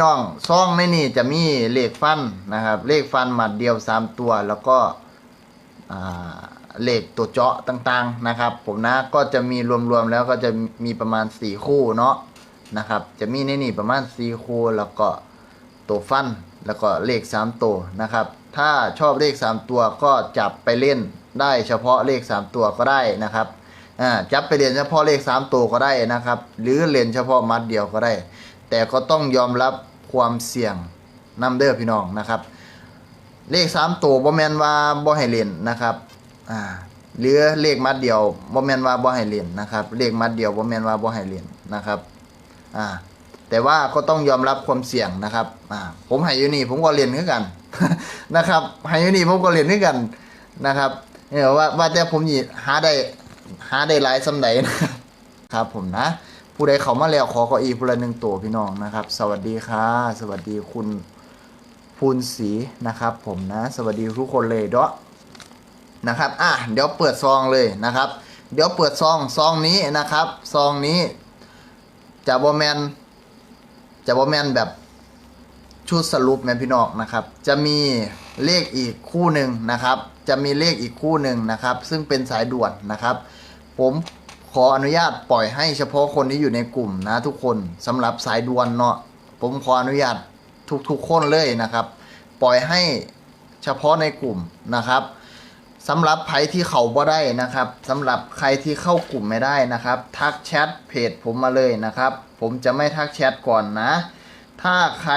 น้องซองในนี่จะมีเลขฟันนะครับ เลขฟันหมัดเดียวสามตัว แล้วก็เลขตัวเจาะต่างๆนะครับ ผมนะก็จะมีรวมๆแล้วก็จะมีประมาณสี่คู่เนาะนะครับ จะมีในนี่ประมาณสี่คู่แล้วก็ตัวฟันแล้วก็เลขสามตัวนะครับ ถ้าชอบเลขสามตัวก็จับไปเล่นได้เฉพาะเลขสามตัวก็ได้นะครับจับไปเรียนเฉพาะเลขสามตัวก็ได้นะครับ หรือเรียนเฉพาะมัดเดียวก็ได้ แต่ก็ต้องยอมรับความเสี่ยงนำเด้อพี่น้องนะครับ เลขสามตัวบ่แมนว่าบ่ให้เล่นนะครับอ่าหรือเลขมัดเดียวบ่แมนว่าบ่ให้เล่นนะครับเลขมัดเดียวบ่แมนว่าบ่ให้เล่นนะครับอ่าแต่ว่าก็ต้องยอมรับความเสี่ยงนะครับอ่าผมให้อยู่นี่ผมก็เรียนคือกันนะครับให้อยู่นี่ผมก็เรียนคือกันนะครับเนี่ยว่าว่าแต่ผมหาได้หาได้หลายสำใดนะครับผมนะ ผู้ใดเขามาแล้วขอเก้าอี้ผู้ละหนึ่งตัวพี่น้องนะครับ สวัสดีค่ะ สวัสดีคุณภูนศรีนะครับ ผมนะ สวัสดีทุกคนเลยเด้อนะครับอะเดี๋ยวเปิดซองเลยนะครับ เดี๋ยวเปิดซองซองนี้นะครับ ซองนี้จะบอแมนจะบอแมนแบบชุดสรุปแม่พี่น้องนะครับ จะมีเลขอีกคู่หนึ่งนะครับ จะมีเลขอีกคู่หนึ่งนะครับ ซึ่งเป็นสายด่วนนะครับ ผม ขออนุญาตปล่อยให้เฉพาะคนที่อยู่ในกลุ่มนะทุกคนสำหรับสายดวนเนาะผมขออนุญาตทุกๆคนเลยนะครับ ปล่อยให้เฉพาะในกลุ่มนะครับสำหรับใครที่เขาบ่ได้นะครับสำหรับใครที่เข้ากลุ่มไม่ได้นะครับ ทักแชทเพจผมมาเลยนะครับ ผมจะไม่ทักแชทก่อนนะ ถ้าใคร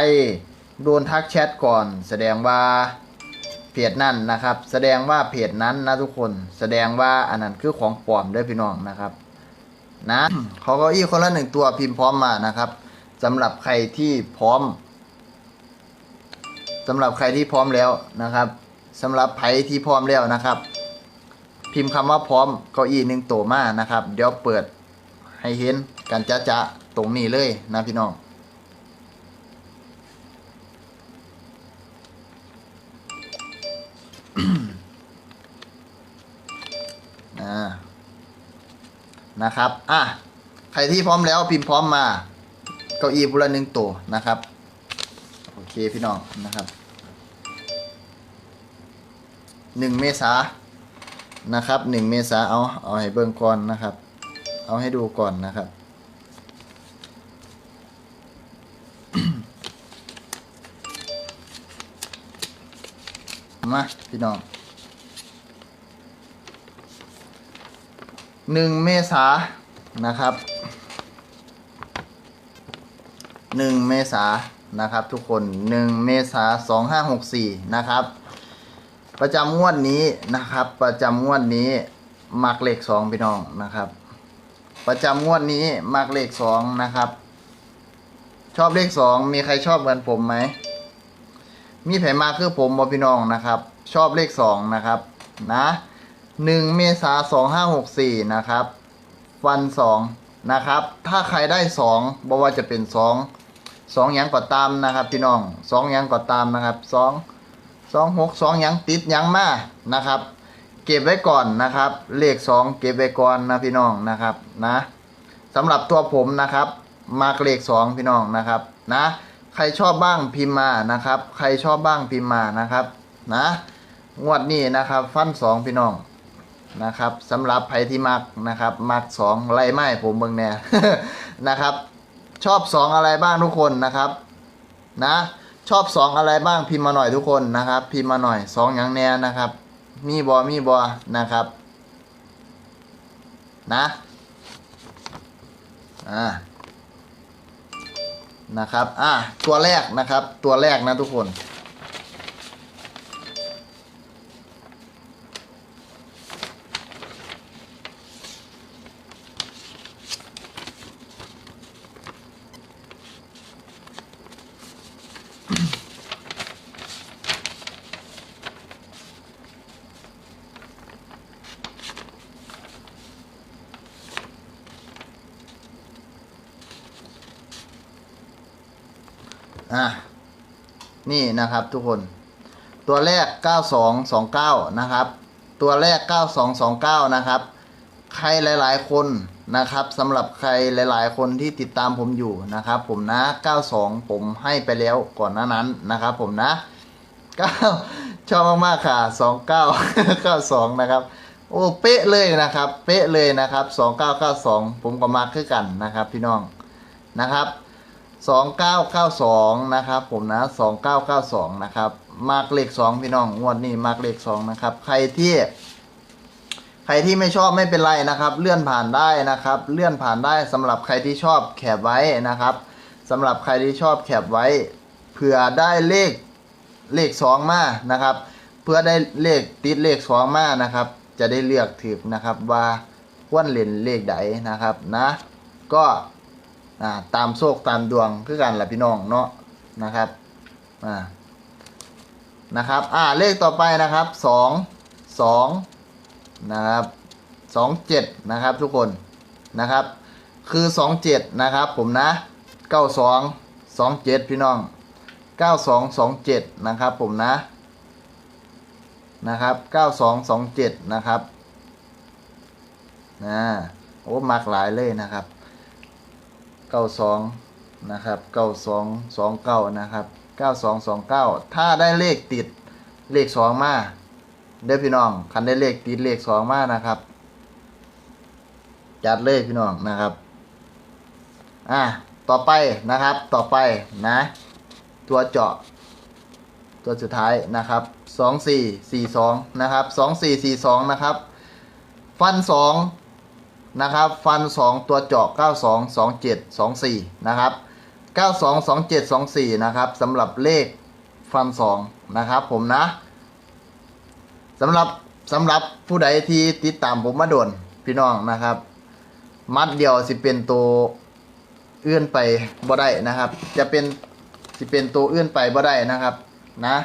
โดนทักแชทก่อน แสดงว่าเพจนั่นนะครับ แสดงว่าเพจนั้นนะทุกคน แสดงว่าอันนั้นคือของปลอมเด้วยพี่น้องนะครับ นะขอเก้าอี้คนละหนึ่งตัวพิมพ์พร้อมมานะครับสำหรับใครที่พร้อมสำหรับใครที่พร้อมแล้วนะครับสำหรับใครที่พร้อมแล้วนะครับ พิมพ์คำว่าพร้อมเก้าอี้หนึ่งตัวมานะครับ เดี๋ยวเปิดให้เห็นกันจะจะตรงนี้เลยนะพี่น้อง นะครับ อะ ใครที่พร้อมแล้วพิมพ์พร้อมมา เก้าอี้บุละหนึ่งตัวนะครับ โอเคพี่น้องนะครับหนึ่งเมษานะครับหนึ่งเมษาเอา เอาให้เบิ่งก่อนนะครับ เอาให้ดูก่อนนะครับมาพี่น้อง หนึ่งเมษานะครับหนึ่งเมษานะครับ ทุกคนหนึ่งเมษาสองห้าหกสี่นะครับ ประจำงวดนี้นะครับ ประจำงวดนี้มักเลขสองพี่น้องนะครับ ประจำงวดนี้มักเลขสองนะครับ ชอบเลขสองมีใครชอบเหมือนผมไหมมีไผมมาคือผมบอพี่น้องนะครับ ชอบเลขสองนะครับ นะ หนึ่งเมษาสองห้าหกสี่นะครับ วันสองนะครับ ถ้าใครได้สองบอกว่าจะเป็นสองสองยังก็ตามนะครับพี่น้องสองยังก็ตามนะครับสองสองหกสองยังติดยังมานะครับ เก็บไว้ก่อนนะครับ เลขสองเก็บไว้ก่อนนะพี่น้องนะครับนะสำหรับตัวผมนะครับมากเลขสองพี่น้องนะครับนะใครชอบบ้างพิมพ์มานะครับ ใครชอบบ้างพิมพ์มานะครับนะงวดนี้นะครับ ฟันสองพี่น้อง นะครับสำหรับไผที่มักนะครับ มักสองไล่ไม้ผมเบิ่งแน่นะครับ ชอบสองอะไรบ้างทุกคนนะครับ นะ ชอบสองอะไรบ้างพิมพ์มาหน่อยทุกคนนะครับ พิมพ์มาหน่อยสองอย่างแน่นะครับ มีบอมีบอนะครับ นะอ่านะครับ อะตัวแรกนะครับ ตัวแรกนะทุกคน อะนี่นะครับทุกคน ตัวแรก 9229 นะครับ ตัวแรก 9229 นะครับ ใครหลาย ๆ คนนะครับสำหรับใครหลาย ๆ คนที่ติดตามผมอยู่นะครับ ผมนะ 92 ผมให้ไปแล้วก่อนหน้านั้นนะครับ ผมนะ 9 ชอบมากๆค่ะ 29 92 นะครับโอ้เป๊ะเลยนะครับ เป๊ะเลยนะครับ 2992 ผมก็มาคือกันนะครับ พี่น้องนะครับ 2992 นะครับผมนะ 2992 นะครับมากเลข2พี่น้องงวดนี้มากเลข2นะครับ ใครที่ ใครที่ไม่ชอบไม่เป็นไรนะครับ เลื่อนผ่านได้นะครับ เลื่อนผ่านได้สำหรับใครที่ชอบแคปไว้นะครับสำหรับใครที่ชอบแคปไว้เผื่อได้เลขเลขสองมานะครับ เพื่อได้เลขติดเลขสองมานะครับ จะได้เลือกถือนะครับว่าควรเล่นเลขใดนะครับนะ ก็ อ่าตามโชคตามดวงคือกันแหละพี่น้องเนาะนะครับอ่านะครับอ่าเลขต่อไปนะครับสองสองนะครับสองเจ็ดนะครับทุกคนนะครับ คือสองเจ็ดนะครับผมนะเก้าสองสองเจ็ดพี่น้องเก้าสองสองเจ็ดนะครับผมนะนะครับเก้าสองสองเจ็ดนะครับนะโอ้มักหลายเลยนะครับ เก้าสองนะครับเก้าสองสองเก้านะครับเก้าสองสองเก้าถ้าได้เลขติดเลขสองมาเด้อพี่น้องคันได้เลขติดเลขสองมานะครับ จัดเลยพี่น้องนะครับอะต่อไปนะครับต่อไปนะ ตัวเจาะ ตัวสุดท้ายนะครับสองสี่สี่สองนะครับสองสี่สี่สองนะครับ ฟันสอง นะครับ ฟันสองตัวเจาะเก้าสองสองเจ็ดสองสี่นะครับเก้าสองสองเจ็ดสองสี่นะครับสำหรับเลขฟันสองนะครับผมนะสำหรับสำหรับผู้ใดที่ติดตามผมมาโดนพี่น้องนะครับ มัดเดียวสิเป็นตัวเอื้อนไปบ่ได้นะครับ จะเป็นสิเป็นตัวเอื้อนไปบ่ได้นะครับนะ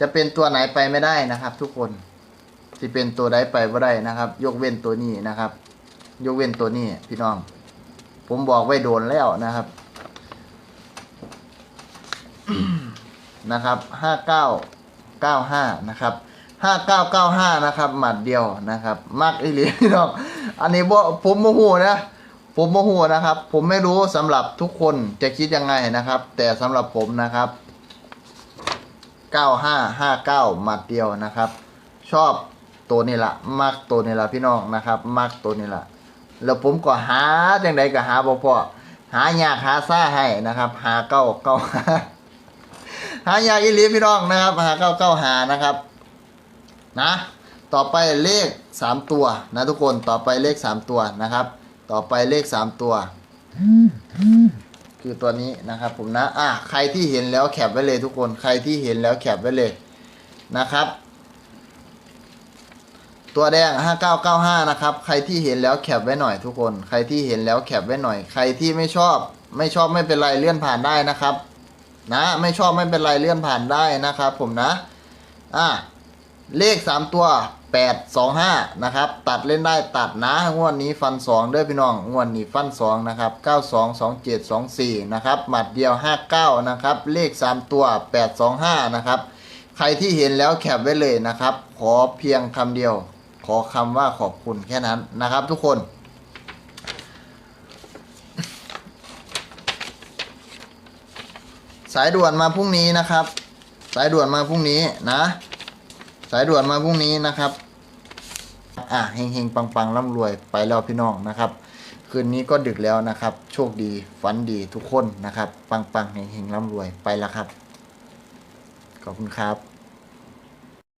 จะเป็นตัวไหนไปไม่ได้นะครับ ทุกคนสิเป็นตัวใดไปบ่ได้นะครับ ยกเว้นตัวนี้นะครับ ยกเว้นตัวนี้ พี่น้อง ผมบอกไว้โดนแล้วนะครับ นะครับห้าเก้าเก้าห้านะครับห้าเก้าเก้าห้านะครับ หมัดเดียวนะครับ มากอีหลีพี่น้อง อันนี้บ่ผมโมโหนะ ผมโมโหนะครับ ผมไม่รู้สำหรับทุกคนจะคิดยังไงนะครับ แต่สำหรับผมนะครับเก้าห้าห้าเก้าหมัดเดียวนะครับ ชอบตัวนี้ละมักตัวนี้ละพี่น้องนะครับ มักตัวนี้ละ แล้วผมก็หาจังใดก็หาบ่พอหายากหาซ่าให้นะครับ หาเก้าเก้าหายากอีหลีพี่น้องนะครับ หาเก้าเก้าหานะครับ นะ ต่อไปเลขสามตัวนะทุกคนต่อไปเลขสามตัวนะครับ ต่อไปเลขสามตัวคือตัวนี้นะครับผมนะ อะ ใครที่เห็นแล้วแคปไว้เลยทุกคน ใครที่เห็นแล้วแคปไว้เลยนะครับ ตัวแดง 5995 นะครับ ใครที่เห็นแล้วแคปไว้หน่อยทุกคน ใครที่เห็นแล้วแคปไว้หน่อย ใครที่ไม่ชอบ ไม่ชอบไม่เป็นไรเลื่อนผ่านได้นะครับ นะ ไม่ชอบไม่เป็นไรเลื่อนผ่านได้นะครับ ผมนะ อะ เลข 3 ตัว 8 2 5 นะครับ ตัดเล่นได้ตัดนะ งวดนี้ฟัน 2 เด้อพี่น้อง งวดนี้ฟัน 2 นะครับ 92 27 24 นะครับ หมัดเดียว 59 นะครับ เลข 3 ตัว 8 2 5 นะครับใครที่เห็นแล้วแคปไว้เลยนะครับ ขอเพียงคำเดียว อคำว่าขอบคุณแค่นั้นนะครับทุกคนสายด่วนมาพรุ่งนี้นะครับ สายด่วนมาพรุ่งนี้นะ สายด่วนมาพรุ่งนี้นะครับ อะเฮงเฮงปังปังร่ำรวยไปแล้วพี่น้องนะครับ คืนนี้ก็ดึกแล้วนะครับ โชคดีฝันดีทุกคนนะครับ ปังปังเฮงเฮงร่ำรวยไปแล้วครับ ขอบคุณครับ